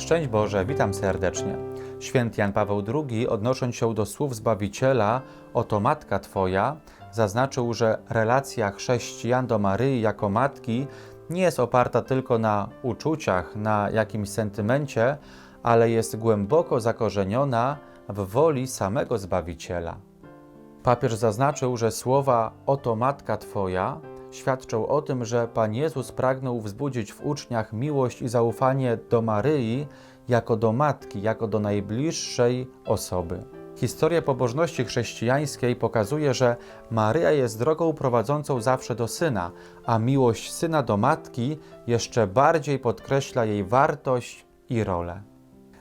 Szczęść Boże, witam serdecznie. Święty Jan Paweł II, odnosząc się do słów Zbawiciela, oto Matka Twoja, zaznaczył, że relacja chrześcijan do Maryi jako Matki nie jest oparta tylko na uczuciach, na jakimś sentymencie, ale jest głęboko zakorzeniona w woli samego Zbawiciela. Papież zaznaczył, że słowa oto Matka Twoja świadczą o tym, że Pan Jezus pragnął wzbudzić w uczniach miłość i zaufanie do Maryi jako do Matki, jako do najbliższej osoby. Historia pobożności chrześcijańskiej pokazuje, że Maryja jest drogą prowadzącą zawsze do Syna, a miłość Syna do Matki jeszcze bardziej podkreśla jej wartość i rolę.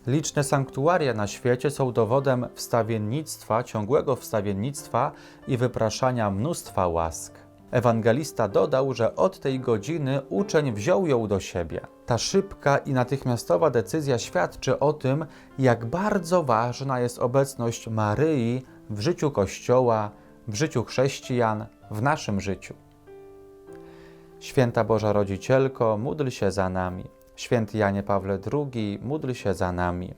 Liczne sanktuaria na świecie są dowodem wstawiennictwa, ciągłego wstawiennictwa i wypraszania mnóstwa łask. Ewangelista dodał, że od tej godziny uczeń wziął ją do siebie. Ta szybka i natychmiastowa decyzja świadczy o tym, jak bardzo ważna jest obecność Maryi w życiu Kościoła, w życiu chrześcijan, w naszym życiu. Święta Boża Rodzicielko, módl się za nami. Święty Janie Pawle II, módl się za nami.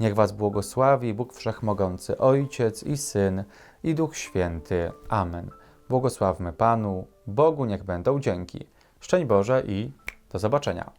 Niech Was błogosławi Bóg Wszechmogący, Ojciec i Syn i Duch Święty. Amen. Błogosławmy Panu, Bogu niech będą dzięki. Szczęść Boże i do zobaczenia.